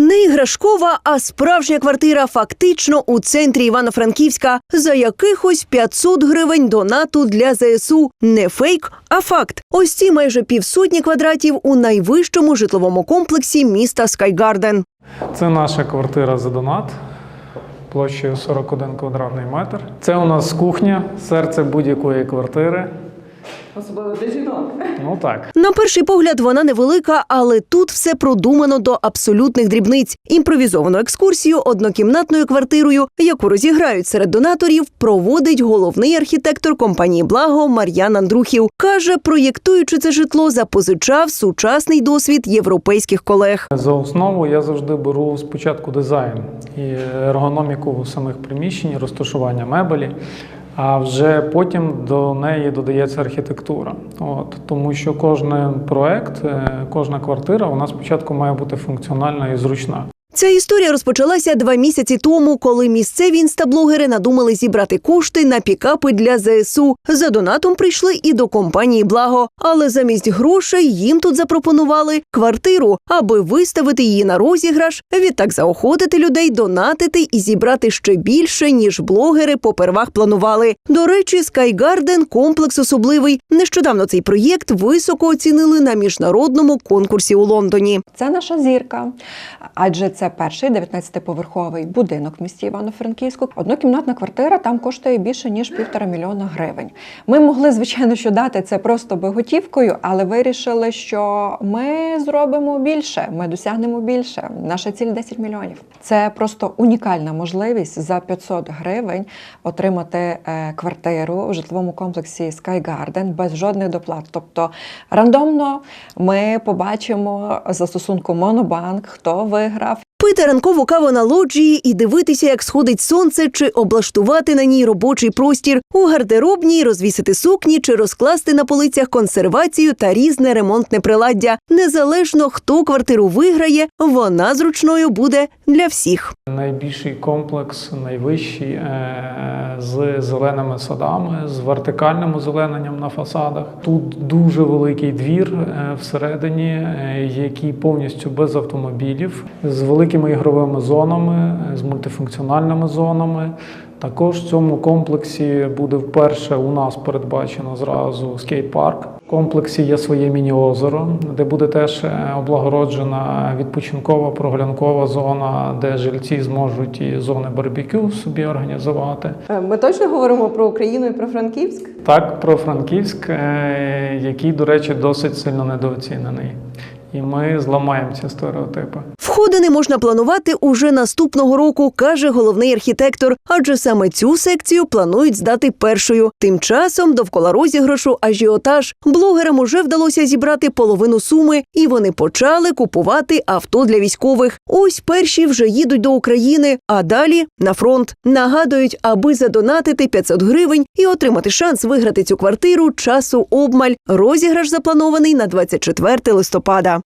Не іграшкова, а справжня квартира фактично у центрі Івано-Франківська за якихось 500 гривень донату для ЗСУ. Не фейк, а факт. Ось ці майже півсотні квадратів у найвищому житловому комплексі міста Скайгарден. Це наша квартира за донат площею 41 квадратний метр. Це у нас кухня, серце будь-якої квартири. Особливо для жінок. Ну так. На перший погляд вона невелика, але тут все продумано до абсолютних дрібниць. Імпровізовану екскурсію однокімнатною квартирою, яку розіграють серед донаторів, проводить головний архітектор компанії Благо Мар'ян Андрухів. каже, проєктуючи це житло, запозичав сучасний досвід європейських колег. За основу я завжди беру спочатку дизайн і ергономіку самих приміщень, розташування мебелі. А вже потім до неї додається архітектура. От тому, що кожен проект, е, кожна квартира, вона спочатку має бути функціональна і зручна. Ця історія розпочалася два місяці тому, коли місцеві інстаблогери надумали зібрати кошти на пікапи для ЗСУ. За донатом прийшли і до компанії Благо, але замість грошей їм тут запропонували квартиру, аби виставити її на розіграш, відтак заохотити людей донатити і зібрати ще більше, ніж блогери попервах планували. До речі, Скайгарден комплекс особливий. Нещодавно цей проєкт високо оцінили на міжнародному конкурсі у Лондоні. Це наша зірка, адже це перший 19-поверховий будинок в місті Івано-Франківську. Однокімнатна квартира там коштує більше ніж півтора мільйона гривень. Ми могли, звичайно, що дати це просто би готівкою, але вирішили, що ми зробимо більше, ми досягнемо більше. Наша ціль 10 мільйонів. Це просто унікальна можливість за 500 гривень отримати е, квартиру в житловому комплексі Sky Garden без жодних доплат. Тобто рандомно ми побачимо застосунку Монобанк, хто виграв. Пити ранкову каву на лоджії і дивитися, як сходить сонце, чи облаштувати на ній робочий простір у гардеробній, розвісити сукні чи розкласти на полицях консервацію та різне ремонтне приладдя. Незалежно хто квартиру виграє, вона зручною буде для всіх. Найбільший комплекс, найвищий е, з зеленими садами, з вертикальним озелененням на фасадах. Тут дуже великий двір е, всередині, е, який повністю без автомобілів, з великими ігровими зонами, е, з мультифункціональними зонами. Також в цьому комплексі буде вперше у нас передбачено зразу скейт-парк. В комплексі є своє міні-озеро, де буде теж е, облагороджена відпочинкова прогулянкова зона, де жильці зможуть і зони барбекю собі організувати. Е, Ми точно говоримо про Україну і про Франківськ. Так, про Франківськ, який, до речі, досить сильно недооцінений. І ми зламаємо ці стереотипи. Входини можна планувати уже наступного року, каже головний архітектор. Адже саме цю секцію планують здати першою. Тим часом довкола розіграшу ажіотаж блогерам уже вдалося зібрати половину суми, і вони почали купувати авто для військових. Ось перші вже їдуть до України, а далі на фронт. Нагадують, аби задонатити 500 гривень і отримати шанс виграти цю квартиру. Часу обмаль. Розіграш запланований на 24 листопада.